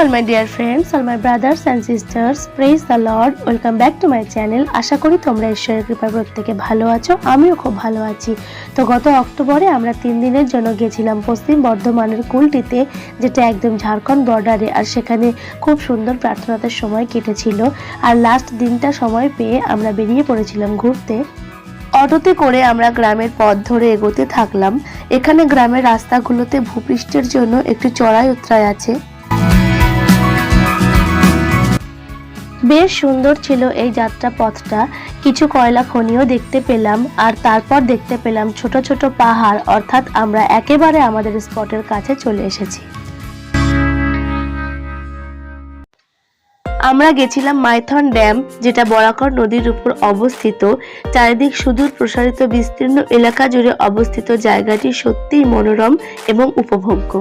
All my dear friends all my brothers and sisters praise the lord welcome back to my channel আশা করি তোমরা ঈশ্বরের কৃপায় প্রত্যেকে ভালো আছো। আমিও খুব ভালো আছি। তো গত অক্টোবরে আমরা তিন দিনের জন্য গেছিলাম পশ্চিম বর্ধমানের কুলটিতে, যেটা একদম ঝাড়খণ্ড বর্ডারে আর সেখানে খুব সুন্দর প্রার্থনাতে সময় কেটেছিল। আর লাস্ট দিনটা সময় পেয়ে আমরা বেরিয়ে পড়েছিলাম ঘুরতে। অটোতে করে আমরা গ্রামের পথ ধরে এগোতে থাকলাম। এখানে গ্রামের রাস্তাগুলোতে ভূপৃষ্ঠের জন্য একটু চড়াই উতরাই আছে। বেশ সুন্দর ছিল এই যাত্রা পথটা। কিছু কয়লা খনিও দেখতে পেলাম আর তারপর দেখতে পেলাম ছোট ছোট পাহাড়, অর্থাৎ আমরা একেবারে আমাদের স্পটের কাছে চলে এসেছি। আমরা গেছিলাম মাইথন ড্যাম, যেটা বরাকর নদীর উপর অবস্থিত। চারিদিক সুদূর প্রসারিত, বিস্তীর্ণ এলাকা জুড়ে অবস্থিত জায়গাটি সত্যিই মনোরম এবং উপভোগ্য।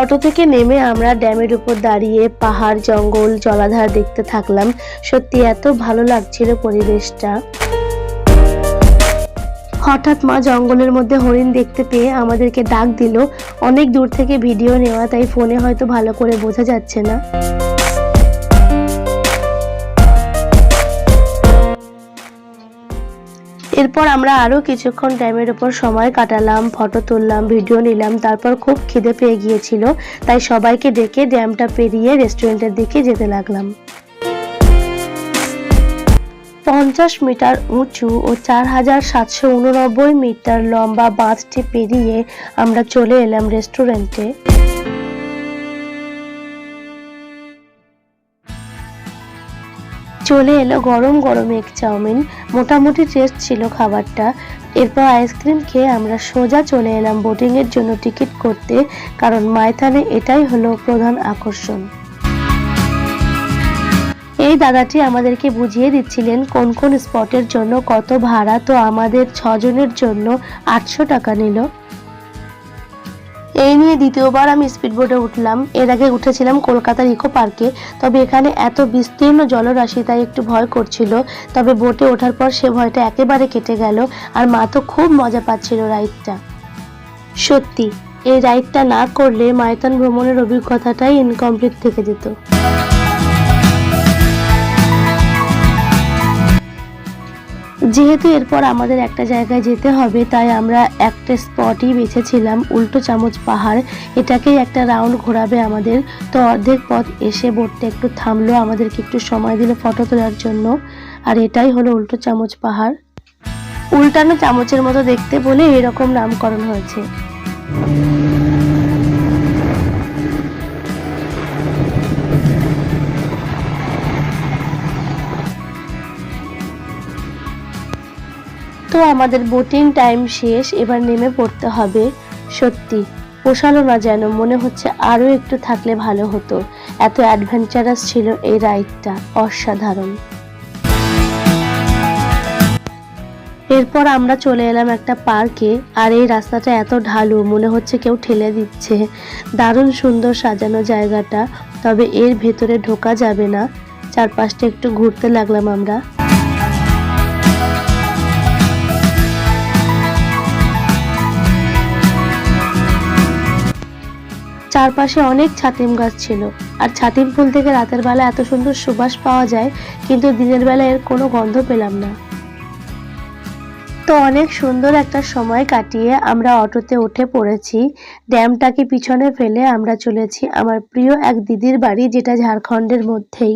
অটো থেকে নেমে আমরা ড্যামের উপর দাঁড়িয়ে পাহাড়, জঙ্গল, জলাধার দেখতে থাকলাম। সত্যি এত ভালো লাগছিল পরিবেশটা। হঠাৎ মা জঙ্গলের মধ্যে হরিণ দেখতে পেয়ে আমাদেরকে ডাক দিল। অনেক দূর থেকে ভিডিও নেওয়া, তাই ফোনে হয়তো ভালো করে বোঝা যাচ্ছে না। এরপর আমরা আরও কিছুক্ষণ ড্যামের উপর সময় কাটালাম ফটো তুললাম ভিডিও নিলাম, তারপর খুব খিদে পেয়ে গিয়েছিল, তাই সবাইকে ডেকে ড্যামটা পেরিয়ে রেস্টুরেন্টের দিকে যেতে লাগলাম। পঞ্চাশ মিটার উঁচু ও চার হাজার সাতশো উননব্বই মিটার লম্বা বাঁধটি পেরিয়ে আমরা চলে এলাম রেস্টুরেন্টে চলে এলো গরম গরম এগ চাউমিন। মোটামুটি টেস্ট ছিল খাবারটা। এরপর আইসক্রিম খেয়ে আমরা সোজা চলে এলাম বোটিং এর জন্য টিকিট করতে, কারণ মাইথানে এটাই হলো প্রধান আকর্ষণ। এই দাদাটি আমাদেরকে বুঝিয়ে দিচ্ছিলেন কোন কোন স্পটের জন্য কত ভাড়া, তো আমাদের ছজনের জন্য আটশো টাকা নিল। এই নিয়ে দ্বিতীয়বার আমি স্পিড বোটে উঠলাম। এর আগে উঠেছিলাম কলকাতার ইকো পার্কে, তবে এখানে এত বিস্তীর্ণ জলরাশি তাই একটু ভয় করছিল। তবে বোটে ওঠার পর সে ভয়টা একেবারে কেটে গেল আর মা তো খুব মজা পাচ্ছিল রাইডটা। সত্যি, এই রাইডটা না করলে মায়তান ভ্রমণের অভিজ্ঞতাটাই ইনকমপ্লিট থেকে যেত। যেহেতু এরপর আমাদের একটা জায়গায় যেতে হবে, তাই আমরা একটা স্পটই বেছেছিলাম, উল্টো চামচ পাহাড়। এটাকেই একটা রাউন্ড ঘোরাবে আমাদের। তো অর্ধেক পথ এসে বোটটা একটু থামলো, আমাদেরকে একটু সময় দিল ফটো তোলার জন্য। আর এটাই হলো উল্টো চামচ পাহাড়। উল্টানো চামচের মতো দেখতে বলে এরকম নামকরণ হয়েছে। তো আমাদের বোটিং টাইম শেষ, এবার নেমে পড়তে হবে। সত্যি, পোষালো না যেন, মনে হচ্ছে আরও একটু থাকলে ভালো হতো। এত অ্যাডভেঞ্চারাস ছিল এই রাইডটা অসাধারণ। এরপর আমরা চলে এলাম একটা পার্কে আর এই রাস্তাটা এত ঢালু, মনে হচ্ছে কেউ ঠেলে দিচ্ছে। দারুণ সুন্দর সাজানো জায়গাটা, তবে এর ভেতরে ঢোকা যাবে না। চারপাশটা একটু ঘুরতে লাগলাম আমরা। চারপাশে অনেক ছাতিম গাছ ছিল। আর ছাতিম ফুল থেকে রাতের বেলা এত সুন্দর সুবাস পাওয়া যায়, কিন্তু দিনের বেলা এর কোনো গন্ধ পেলাম না। তো অনেক সুন্দর একটা সময় কাটিয়ে আমরা অটোতে উঠে পড়েছি। ড্যামটাকে পিছনে ফেলে আমরা চলেছি আমার প্রিয় এক দিদির বাড়ি, যেটা ঝাড়খণ্ডের মধ্যেই।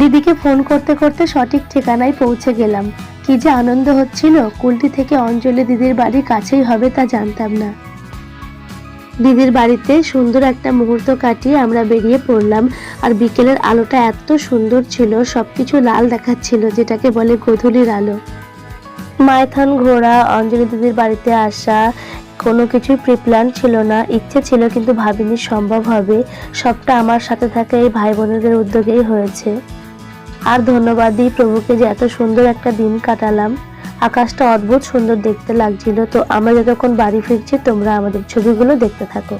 দিদিকে ফোন করতে করতে সঠিক ঠিকানায় পৌঁছে গেলাম। কি যে আনন্দ হচ্ছিল, কুলটি থেকে অঞ্জলি দিদির বাড়ি কাছেই হবে তা জানতাম না। দিদির বাড়িতে সুন্দর একটা মুহূর্ত কাটিয়ে আমরা বেরিয়ে পড়লাম, আর বিকেলের আলোটা এত সুন্দর ছিল, সবকিছু লাল দেখাচ্ছিল, যেটাকে বলে গোধূলির আলো। মাইথান ঘোরা অঞ্জলি দিদির বাড়িতে আসা, কোনো কিছুই প্রিপ্ল্যান ছিল না, ইচ্ছে ছিল কিন্তু ভাবিনি সম্ভব হবে, সবটা আমার সাথে থাকা এই ভাই বোনেদের উদ্যোগেই হয়েছে। আর ধন্যবাদ দিই প্রভুকে যে এত সুন্দর একটা দিন কাটালাম। আকাশটা অদ্ভুত সুন্দর দেখতে লাগছিল, তো আমরা যতক্ষণ বাড়ি ফিরছি, তোমরা আমাদের ছবিগুলো দেখতে থাকো।